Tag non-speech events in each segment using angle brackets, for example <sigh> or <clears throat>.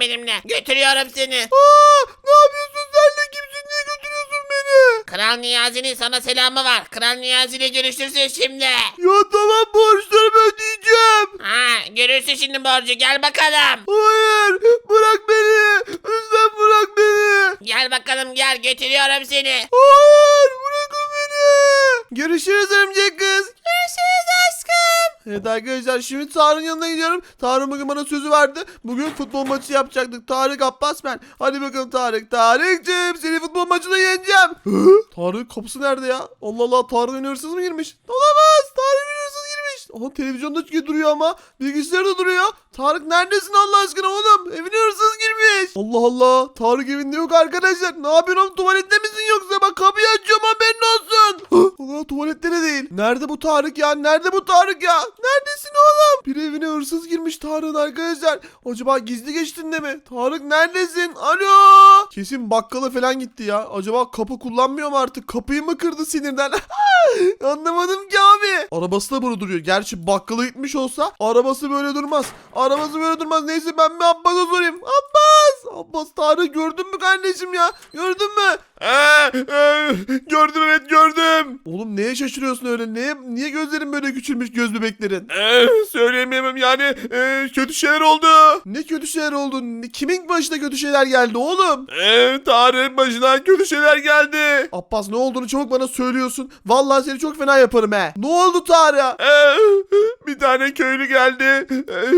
benimle? Götürüyorum seni. Aa, ne yapıyorsun sen de kimsin niye götürüyorsun beni? Kral Niyazi'nin sana selamı var. Kral Niyazi ile görüşürsün şimdi. Ya tamam borçlarımı ödeyeceğim. Ha, görürsün şimdi borcu. Gel bakalım. Hayır bırak beni. Lütfen bırak beni. Gel bakalım gel. Götürüyorum seni. Hayır bırakın beni. Görüşürüz örümcek. Evet arkadaşlar şimdi Tarık'ın yanına gidiyorum. Tarık bugün bana sözü verdi. Bugün futbol maçı yapacaktık. Tarık Abbas ben. Hadi bakalım Tarık. Tarık'cığım seni futbol maçında yeneceğim. Tarık kapısı nerede ya? Allah Allah Tarık'ın hırsız mı girmiş? Olamaz. Aha televizyonda duruyor ama. Bilgisayarda duruyor. Tarık neredesin Allah aşkına oğlum? Evine hırsız girmiş. Allah Allah. Tarık evinde yok arkadaşlar. Ne yapıyorsun oğlum? Tuvalette misin yoksa? Bak kapıyı açıyorum haberin olsun. <gasps> Allah tuvalette de değil. Nerede bu Tarık ya? Nerede bu Tarık ya? Neredesin oğlum? Bir hırsız girmiş Tarık'ın arkadaşlar. Acaba gizli geçtin de mi? Tarık neredesin? Alo. Kesin bakkala falan gitti ya. Acaba kapı kullanmıyor mu artık? Kapıyı mı kırdı sinirden? <laughs> Anlamadım ki abi. Arabası da burada duruyor. Gerçi bakkala gitmiş olsa arabası böyle durmaz. Arabası böyle durmaz. Neyse ben bir Abbas'a sorayım. Abbas! Abbas Tarık gördün mü kardeşim ya? Gördün mü? Ee, e, gördüm evet gördüm. Oğlum neye şaşırıyorsun öyle? Neye, niye gözlerin böyle küçülmüş göz bebeklerin? söyleyememem yani kötü şeyler oldu. Ne kötü şeyler oldu? Kimin başına kötü şeyler geldi oğlum? Tarık'ın başına kötü şeyler geldi. Abbas ne olduğunu çabuk bana söylüyorsun. Vallahi seni çok fena yaparım he. Ne oldu Tarık'a? bir tane köylü geldi.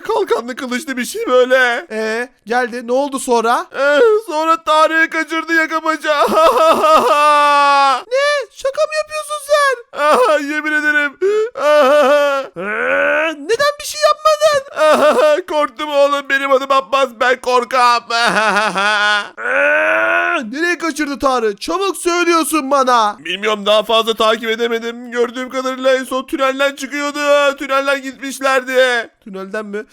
kalkanlı kılıçlı bir şey böyle. Ee, geldi. Ne oldu sonra? sonra Tarık'ı kaçırdı yakabaca. <laughs> ne? Şaka mı yapıyorsun sen? yemin ederim. Neden bir şey yapmadın? <laughs> Korktum oğlum. Benim adım Abbas. Ben korkam. <laughs> Nereye kaçırdı Tarık? Çabuk söylüyorsun bana. Bilmiyorum daha fazla takip edemedim. Gördüğüm kadarıyla en son tünelden çıkıyordu. Tünelden gitmişlerdi. Tünelden mi?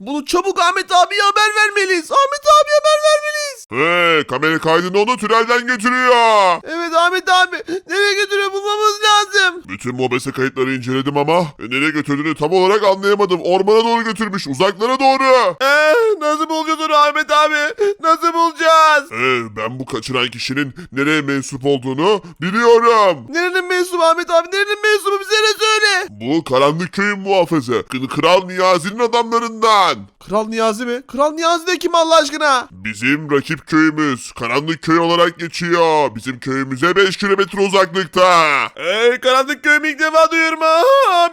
Bunu çabuk Ahmet abiye haber vermeliyiz. Ahmet abiye haber vermeliyiz. He, kamera kaydını onu tünelden götürüyor. Evet Ahmet abi. Nereye götürüyor bulmamız lazım. Bütün mobese kayıtları inceledim ama e, nereye götürdüğünü tam olarak anlayamadım. Ormana doğru götürmüş, uzaklara doğru. Ee, nasıl bulacağız onu Ahmet abi? Nasıl bulacağız? Ee, ben bu kaçıran kişinin nereye mensup olduğunu biliyorum. Nerenin mensubu Ahmet abi? Nerenin mensubu bize ne söyle? Bu karanlık köyün muhafızı. Kral Niyazi'nin adamlarından. Kral Niyazi mi? Kral Niyazi de kim Allah aşkına? Bizim rakip köyümüz. Karanlık köy olarak geçiyor. Bizim köyümüze 5 kilometre uzaklıkta. Ey karanlık köyümü ilk defa duyuyorum ha.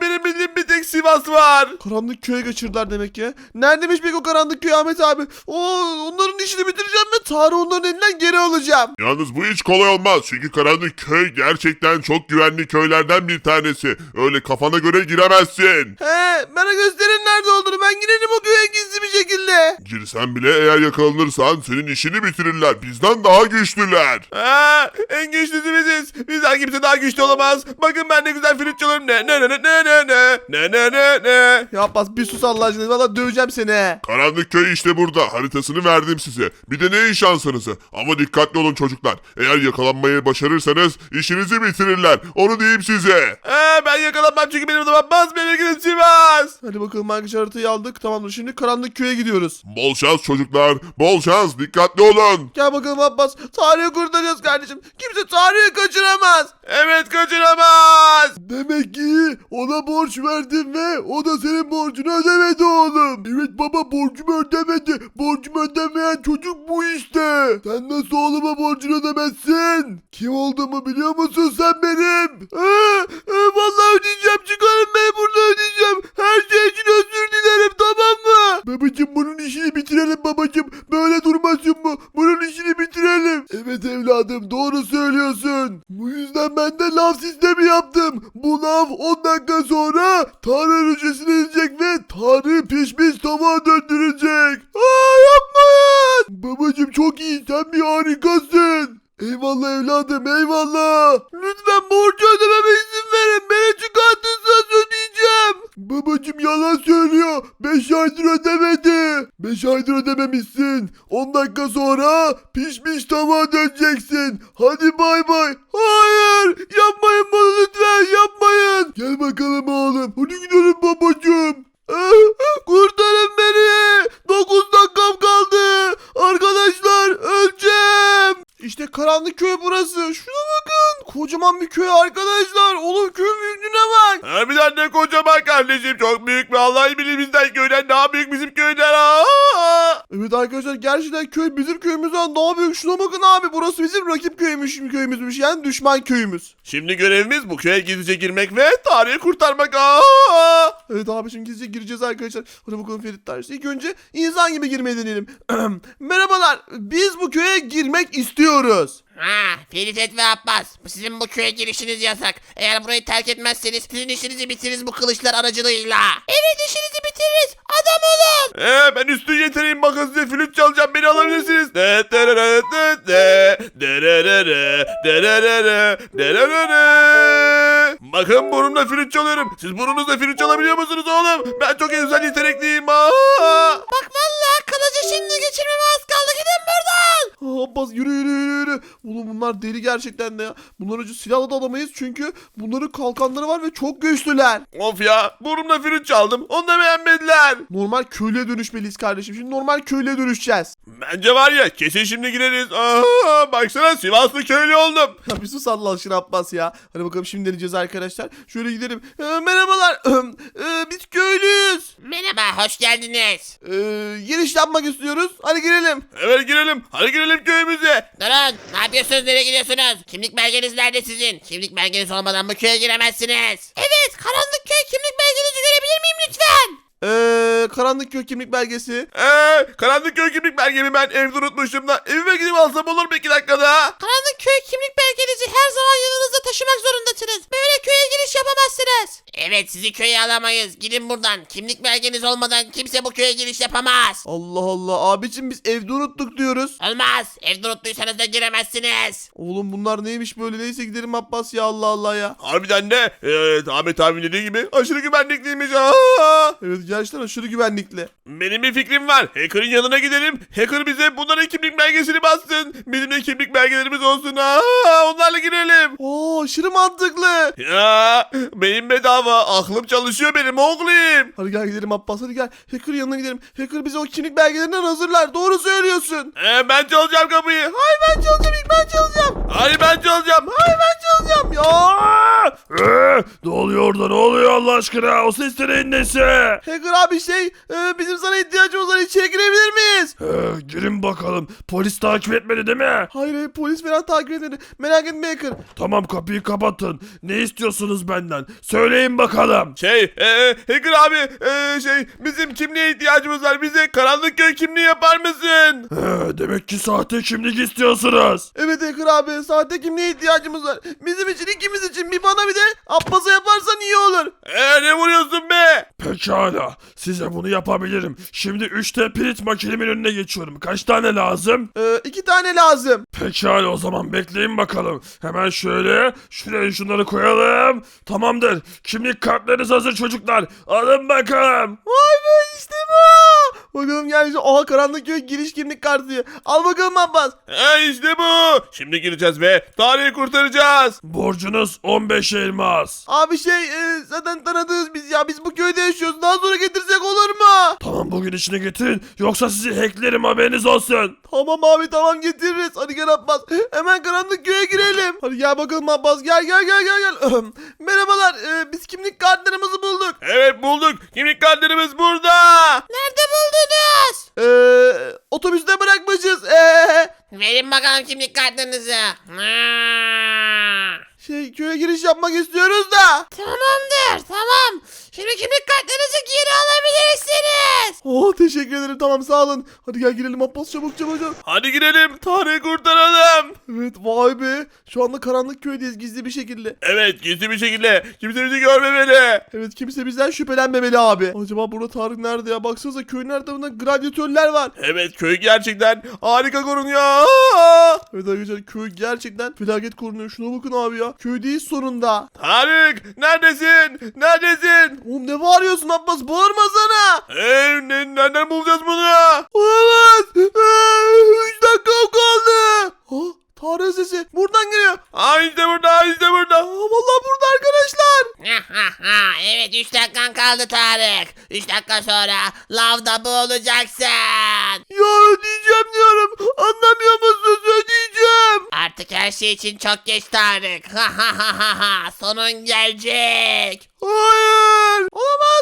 Benim bildiğim bir tek Sivas var. Karanlık köye kaçırdılar demek ki. Neredeymiş peki o karanlık köy Ahmet abi? Oo, onların işini bitireceğim ve Tarık onların elinden geri alacağım. Yalnız bu hiç kolay olmaz. Çünkü karanlık köy gerçekten çok güvenli köylerden bir tanesi. Öyle kafana göre giremezsin. He bana gösterin nerede olduğunu ben girerim o köye gizli bir şekilde. Girsen bile eğer yakalanırsan senin işini bitirirler. Bizden daha güçlüler. Ha, en güçlüsü biziz. Bizden kimse daha güçlü olamaz. Bakın ben ne güzel flüt çalıyorum. Ne ne ne ne ne ne ne ne ne ne. Ya Abbas bir sus Allah aşkına. Valla döveceğim seni. Karanlık köy işte burada. Haritasını verdim size. Bir de neyin şansınızı? Ama dikkatli olun çocuklar. Eğer yakalanmayı başarırsanız işinizi bitirirler. Onu diyeyim size. Ee, ben yakalanmam çünkü benim zaman bas benim ilgilim Sivas. Hadi bakalım arkadaşlar haritayı aldık. Tamamdır şimdi karanlık köye gidiyoruz. Bol şans çocuklar. Bol şans. Dikkatli olun. Gel bakalım Abbas. Tarihi kurtaracağız kardeşim. Kimse tarihi kaçıramaz. Evet kaçıramaz. Demek ki ona borç verdin ve o da senin borcunu ödemedi oğlum. Evet baba borcumu ödemedi. Borcumu ödemeyen çocuk bu işte. Sen nasıl oğluma borcunu ödemezsin? Kim olduğumu biliyor musun sen benim? Ee, e, vallahi ödeyeceğim. Çıkarın işini bitirelim babacım. Böyle durmasın bu. Bunun işini bitirelim. Evet evladım doğru söylüyorsun. Bu yüzden ben de lav sistemi yaptım. Bu lav 10 dakika sonra Tanrı hücresine inecek ve Tanrı pişmiş tavuğa döndürecek. Aa yapmayın. Babacım çok iyi sen bir harikasın. karanlık köy burası. Şuna bakın. Kocaman bir köy arkadaşlar. Oğlum köyün büyüklüğüne bak. Harbiden ne kocaman kardeşim. Çok büyük mü? Allah bilir bizden köyden daha büyük bizim köyden. Aa! Evet arkadaşlar gerçekten köy bizim köyümüzden daha büyük. Şuna bakın abi burası bizim rakip köymüş, köyümüzmüş yani düşman köyümüz. Şimdi görevimiz bu köye gizlice girmek ve tarihi kurtarmak. Aa! Evet abi şimdi gizlice gireceğiz arkadaşlar. Hadi bakalım Ferit Tarih. İlk önce insan gibi girmeyi deneyelim. <clears throat> Merhabalar biz bu köye girmek istiyoruz. Ha, Ferit ve Abbas. Sizin bu köye girişiniz yasak. Eğer burayı terk etmezseniz sizin işinizi bitiririz bu kılıçlar aracılığıyla. Evet işinizi bitiririz. Adam olun. Ee, ben üstün yeteneğim bakın size flüt çalacağım beni alabilirsiniz. De derere de de derere derere derere. Bakın burnumla flüt çalıyorum. Siz burnunuzla flüt çalabiliyor musunuz oğlum? Ben çok özel yetenekliyim. Aa! Bak vallahi kılıcı şimdi geçirmeme az kaldı. Gidin buradan. Abbas yürü yürü yürü. Oğlum bunlar deli gerçekten de ya. Bunlar önce silahla da alamayız çünkü bunların kalkanları var ve çok güçlüler. Of ya burnumla flüt çaldım. Onu da beğenmediler. Normal köylüye dönüşmeliyiz kardeşim. Şimdi normal köylüye dönüşeceğiz. Bence var ya kesin şimdi gireriz. Aa, baksana Sivaslı köylü oldum. Ya bir sus Allah aşkına Abbas ya. Hadi bakalım şimdi deneyeceğiz arkadaşlar. Şöyle gidelim. Ee, merhabalar. <clears throat> Ee, biz köylüyüz. Merhaba hoş geldiniz. Ee, giriş yapmak istiyoruz. Hadi girelim. Evet girelim. Hadi girelim köyümüze. Durun ne yapıyorsunuz nereye gidiyorsunuz? Kimlik belgeniz nerede sizin? Kimlik belgeniz olmadan bu köye giremezsiniz. Evet karanlık köy kimlik belgenizi görebilir miyim lütfen? Ee, karanlık köy kimlik belgesi. Ee, karanlık köy kimlik belgemi ben evde unutmuştum da evime gidip alsam olur mu iki dakikada? Karanlık köy kimlik belgenizi her zaman yanınızda taşımak zorundasınız. Böyle köye giriş yapamazsınız. Evet sizi köye alamayız. Gidin buradan. Kimlik belgeniz olmadan kimse bu köye giriş yapamaz. Allah Allah. Abicim biz evde unuttuk diyoruz. Olmaz. Evde unuttuysanız da giremezsiniz. Oğlum bunlar neymiş böyle neyse gidelim Abbas ya Allah Allah ya. Harbiden de evet, Ahmet abi dediği gibi aşırı güvenlikliymiş. Aa! Evet gerçekten aşırı güvenlikli. Benim bir fikrim var. Hacker'ın yanına gidelim. Hacker bize bunların kimlik belgesini bassın. Bizim de kimlik belgelerimiz olsun. Aa, onlarla girelim. Oo aşırı mantıklı. Ya benim bedava. Aklım çalışıyor benim oğlum. Hadi gel gidelim Abbas hadi gel. Hacker yanına gidelim. Hacker bize o kimlik belgelerinden hazırlar. Doğru söylüyorsun. Ee, ben çalacağım kapıyı. Hayır ben çalacağım ilk ben çalacağım. Hayır ben çalacağım. Hayır ben çalacağım ne oluyor orada ne oluyor Allah aşkına? O ses neyin nesi? Hacker abi şey e, bizim sana ihtiyacımız var içeri girebilir miyiz? Ee, girin bakalım. Polis takip etmedi değil mi? Hayır hayır polis falan takip edeni. Merak etme Hacker. Tamam kapıyı kapatın. Ne istiyorsunuz benden? Söyleyin bakalım. Şey, e, Hacker abi, e, şey bizim kimliğe ihtiyacımız var. Bize karanlık köy kimliği yapar mısın? He, demek ki sahte kimlik istiyorsunuz. Evet Hacker abi sahte kimliğe ihtiyacımız var. Bizim için ikimiz için bir bana bir de Abbas'a yaparsan iyi olur. E, ne vuruyorsun be? Pekala, size bunu yapabilirim. Şimdi 3T print makinemin önüne geçiyorum. Kaç tane lazım? E, iki tane lazım. Pekala o zaman bekleyin bakalım. Hemen şöyle şuraya şunları koyalım. Tamamdır. Kimlik kartlarınız hazır çocuklar. Alın bakalım. Vay be işte bu. Bakalım gelmiş. Oha karanlık köy giriş kimlik kartı diyor. Al bakalım Abbas. E işte bu. Şimdi gireceğiz ve tarihi kurtaracağız. Borcunuz 15 elmas. Abi şey e, zaten tanıdığız biz ya. Biz bu köyde yaşıyoruz. Daha sonra getirsek olur mu? Tamam bugün içine getirin yoksa sizi hacklerim haberiniz olsun. Tamam abi tamam getiririz. Hadi gel Abbas. Hemen karanlık köye girelim. Hadi gel bakalım Abbas. Gel gel gel gel gel. <clears throat> Merhabalar. e, biz kimlik kartlarımızı bulduk. Evet bulduk. Kimlik kartlarımız burada. Nerede buldunuz? E, otobüste bırakmışız. E, Verin bakalım kimlik kartlarınızı. Ha. şey köye giriş yapmak istiyoruz da. Tamamdır tamam. Şimdi kimlik kartlarınızı geri alabilirsiniz. Oh teşekkür ederim tamam sağ olun. Hadi gel girelim Abbas çabuk çabuk çabuk. Hadi girelim tarihi kurtaralım. Evet vay be. Şu anda karanlık köydeyiz gizli bir şekilde. Evet gizli bir şekilde kimse bizi görmemeli. Evet kimse bizden şüphelenmemeli abi. Acaba burada Tarık nerede ya? Baksanıza köyün her tarafında gladyatörler var. Evet köy gerçekten harika korunuyor. Evet arkadaşlar köy gerçekten felaket korunuyor. Şuna bakın abi ya. Köydeyiz sonunda. Tarık neredesin? Neredesin? Oğlum ne bağırıyorsun Abbas? Bağırmasana. Ee, ne, nereden bulacağız bunu? Olamaz. 3 dakika kaldı. Ha, Tarık sesi buradan geliyor. Aa işte burada işte burada. Aa, vallahi burada arkadaşlar. Evet 3 dakikan kaldı Tarık. 3 dakika sonra lavda boğulacaksın. Ya ödeyeceğim diyorum. Anlamıyor musunuz? Ödeyeceğim. Artık her şey için çok geç Tarık. Sonun gelecek. Hayır. Olamaz.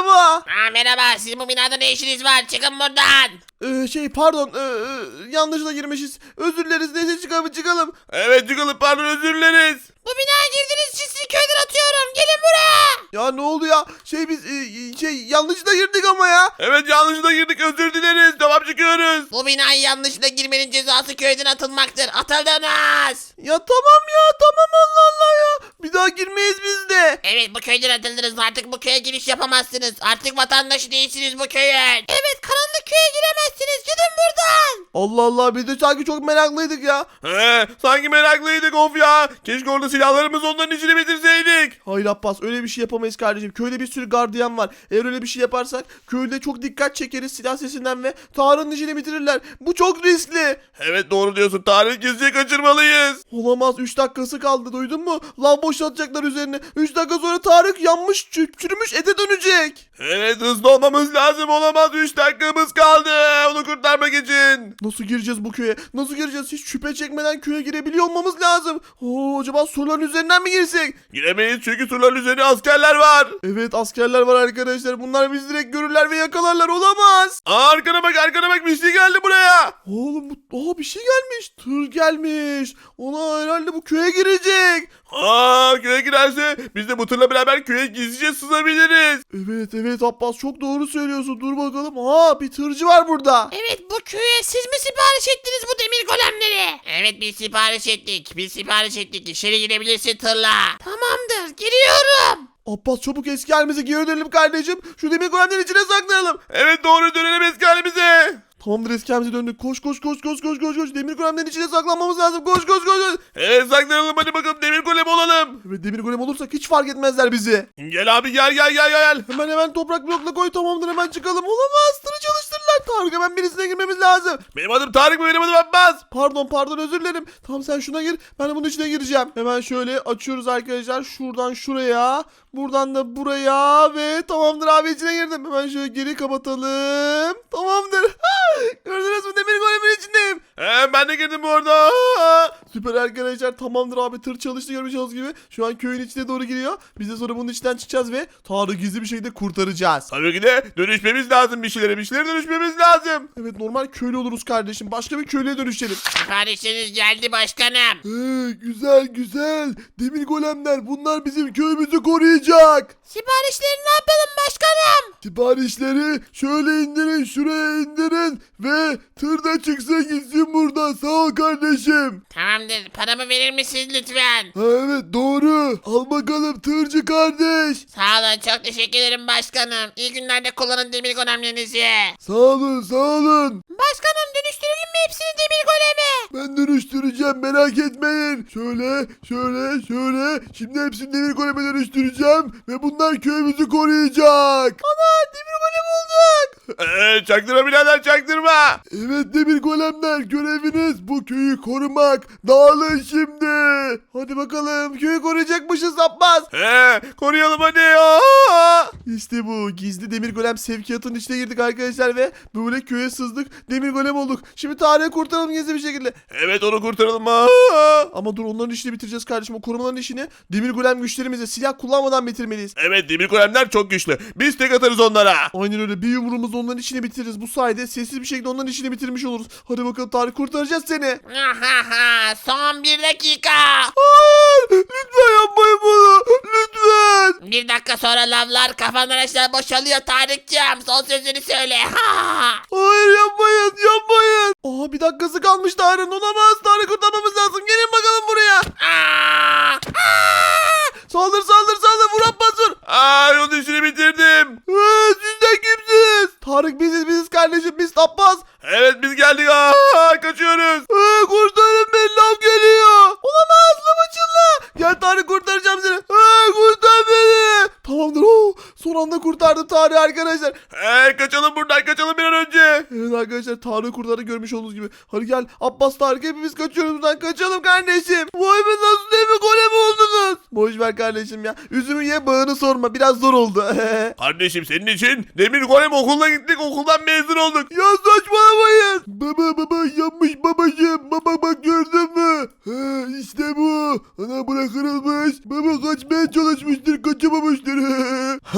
Merhaba. Aa, merhaba sizin bu binada ne işiniz var çıkın buradan. Ee, şey pardon ee, ee, yanlışla girmişiz. Özür dileriz neyse çıkalım çıkalım. Evet çıkalım pardon özür dileriz. Bu binaya girdiğiniz için sizi köyden atıyorum gelin buraya. Ya ne oldu ya? Şey biz ee, şey yanlışla girdik ama ya. Evet yanlışlıkla girdik özür dileriz. Tamam çıkıyoruz. Bu binaya yanlışlıkla girmenin cezası köyden atılmaktır. Atıldınız. Ya tamam ya tamam Allah Allah ya. Bir daha girmeyiz biz de. Evet bu köyden atıldınız artık bu köye giriş yapamazsınız. Artık vatandaşı değilsiniz bu köyün. Evet karanlık köye giremezsiniz gidin buradan. Allah Allah biz de sanki çok meraklıydık ya. He, sanki meraklıydık of ya. Keşke orada silahlarımızı onların içine bitirseydik. Hayır Abbas öyle bir şey yapamayız kardeşim. Köyde bir sürü gardiyan var. Eğer öyle bir şey yaparsak köyde çok dikkat çekeriz silah sesinden ve Tarık'ın işini bitirirler. Bu çok riskli. Evet doğru diyorsun. Tarih gizlice kaçırmalıyız. Olamaz 3 dakikası kaldı duydun mu? Lav boşaltacaklar üzerine. 3 dakika sonra Tarık yanmış çü- çürümüş ete dönecek. Evet hızlı olmamız lazım. Olamaz 3 dakikamız kaldı. Onu kurtarmak için. Nasıl gireceğiz bu köye? Nasıl gireceğiz? Hiç şüphe çekmeden köye girebiliyor olmamız lazım. Oo, acaba surların üzerinden mi girsek? Giremeyiz çünkü surların üzerinde askerler var. Evet askerler var arkadaşlar. Bunlar bizi direkt görürler ve yakalarlar. Olamaz. Aa, arkana bak arkana bak bir şey geldi buraya. Oğlum bu aa, bir şey gelmiş. Tır gelmiş. Ona herhalde bu köye girecek. Aa köye girerse biz de bu tırla beraber köye gizlice sızabiliriz. Evet evet Abbas çok doğru söylüyorsun. Dur bakalım. Aa bir tırcı var burada. Evet bu köye siz mi sipariş ettiniz bu demir golemleri? Evet biz sipariş ettik. Biz sipariş ettik. İçeri girebilirsin tırla. Tamamdır giriyorum. Abbas çabuk eski halimize geri dönelim kardeşim. Şu demir golemlerin içine saklanalım. Evet doğru dönelim eski halimize. Tamamdır eski halimize döndük. Koş koş koş koş koş koş koş. Demir golemlerin içine saklanmamız lazım. Koş koş koş. koş. Evet saklanalım hadi bakalım demir golem olalım. Evet demir golem olursak hiç fark etmezler bizi. Gel abi gel gel gel gel. Hemen hemen toprak blokla koy tamamdır hemen çıkalım. Olamaz tırı çalıştırırlar. Tarık hemen birisine girmemiz lazım. Benim adım Tarık mı benim adım Abbas. Pardon pardon özür dilerim. Tamam sen şuna gir. Ben de bunun içine gireceğim. Hemen şöyle açıyoruz arkadaşlar. Şuradan şuraya. Buradan da buraya. Ve tamamdır abi içine girdim. Hemen şöyle geri kapatalım. Tamamdır. <laughs> Gördünüz mü demir golemin içindeyim. He, ben de girdim bu arada. <laughs> Süper arkadaşlar tamamdır abi tır çalıştı görmüş olduğunuz gibi. Şu an köyün içine doğru giriyor. Biz de sonra bunun içinden çıkacağız ve Tarık'ı gizli bir şekilde kurtaracağız. Tabii ki de dönüşmemiz lazım bir şeylere bir şeylere dönüşmemiz lazım. Evet normal köylü oluruz kardeşim. Başka bir köylüye dönüşelim. Siparişiniz geldi başkanım. Ee, güzel güzel. Demir golemler bunlar bizim köyümüzü koruyacak. Siparişleri ne yapalım başkanım? Siparişleri şöyle indirin şuraya indirin ve tırda çıksın gitsin buradan sağ ol kardeşim. Tamamdır paramı verir misiniz lütfen? Ha, evet doğru. Al bakalım tırcı kardeş. Sağ olun çok teşekkür ederim başkanım. İyi günlerde kullanın demir golemlerinizi. Sağ olun sağ olun. Başkanım dönüştürelim mi hepsini demir goleme? Ben dönüştüreceğim merak etmeyin. Şöyle şöyle şöyle. Şimdi hepsini demir goleme dönüştüreceğim. Ve bunlar köyümüzü koruyacak. Ana demir golem olduk. Ee, çaktırma birader çaktırma. Evet demir golemler göreviniz bu köyü korumak. Dağılın şimdi. Hadi bakalım köyü koruyacakmışız Abbas. He, koruyalım hadi. Aa! İşte bu gizli demir golem sevkiyatının içine girdik arkadaşlar ve böyle köye sızdık. Demir golem olduk. Şimdi Tarık'ı kurtaralım gizli bir şekilde. Evet onu kurtaralım. Aa! Ama dur onların işini bitireceğiz kardeşim. O korumaların işini demir golem güçlerimizle silah kullanmadan bitirmeliyiz. Evet demir golemler çok güçlü. Biz tek atarız onlara. Aynen öyle. Bir yumruğumuzla onların işini bitiririz. Bu sayede sessiz bir şekilde onların işini bitirmiş oluruz. Hadi bakalım Tarık kurtaracağız seni. Son bir dakika. Hayır! Lütfen yapmayın bunu! Lütfen! Bir dakika sonra lavlar kafandan aşağı boşalıyor Tarık'cığım. Son sözünü söyle. Ha. <laughs> Hayır yapmayın! Yapmayın! Aa bir dakikası kalmış Tarık'ın. Olamaz. Tarık kurtarmamız lazım. Gelin bakalım buraya. Aa. Saldır saldır saldır. Vur Abbas vur. Aa, onun işini bitirdim. Ee, siz de kimsiniz? Tarık biziz biziz kardeşim. Biz Abbas. Evet biz geldik. Aa, kaçıyoruz. Ee, kurtarın beni. Lav geliyor. Olamaz. Lav açıldı. Gel Tarık kurtaracağım seni. Ee, kurtar beni. Tamamdır. Oo, son anda kurtardım Tarık arkadaşlar. Ee, kaçalım buradan kaçalım bir an önce. Evet arkadaşlar Tarık kurtardı görmüş olduğunuz gibi. Hadi gel Abbas Tarık hepimiz kaçıyoruz buradan kaçalım kardeşim. Vay be nasıl değil mi gole mi oldunuz? Boş ver kardeşim ya. Üzümü ye bağını sorma biraz zor oldu. <laughs> Kardeşim senin için Demir Golem okuluna gittik okuldan mezun olduk. ya saçmalamayın. Baba baba yanmış babacığım. Baba bak gördün mü? He, işte bu. Ana bırakılmış. Baba kaçmaya çalışmıştır kaçamamıştır.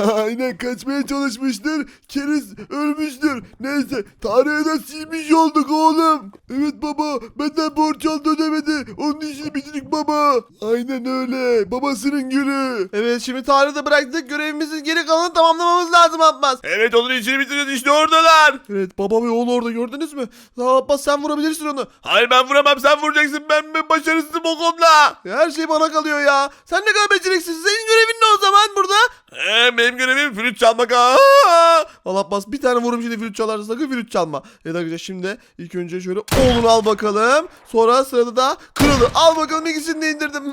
<laughs> Aynen kaçmaya çalışmıştır. Keriz ölmüştür. Neyse Tarık'ı da silmiş olduk oğlum. Evet baba benden borç aldı ödemedi. Onun işini bitirdik baba. Aynen öyle. Babasının gülü. Evet şimdi da bıraktık. Görevimizin geri kalanını tamamlamamız lazım Abbas. Evet onun işini bitireceğiz işte oradalar. Evet baba ve oğlu orada gördünüz mü? Daha Abbas sen vurabilirsin onu. Hayır ben vuramam sen vuracaksın ben ben başarısızım o konuda. Her şey bana kalıyor ya. Sen ne kadar beceriksizsin. Senin görevin ne o zaman burada? Ee, benim görevim flüt çalmak. Aa! Valla Abbas bir tane vurum şimdi flüt çalarsa sakın flüt çalma. Evet arkadaşlar şimdi ilk önce şöyle oğlunu al bakalım. Sonra sırada da kralı. Al bakalım ikisini de indirdim.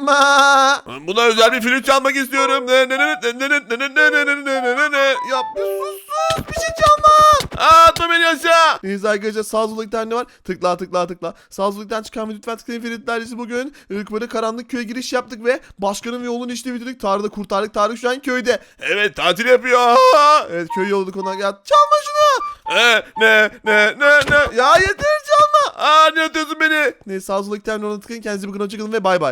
Buna özel bir flüt çalmak istiyorum. Ne ne ne ne ne ne ne ne ne ne ne ne ne. Ya bir sus bir şey çalma. Aa, beni aşağı. Neyse arkadaşlar sağ solda bir tane var. Tıkla tıkla tıkla. Sağ soldan çıkan bir lütfen tıklayın Feritlercisi bugün. İlk böyle karanlık köye giriş yaptık ve başkanın ve yolun işini bitirdik. Tarık'ı kurtardık. Tarık şu an köyde. Evet tatil yapıyor. <laughs> Evet köy yolladık ona. Ya çalma şunu. Ee, ne ne ne ne. Ya yeter çalma. Aa ne atıyorsun beni? Neyse sağ solda bir tane ona tıklayın. Kendinize bakın hoşçakalın ve bay bay.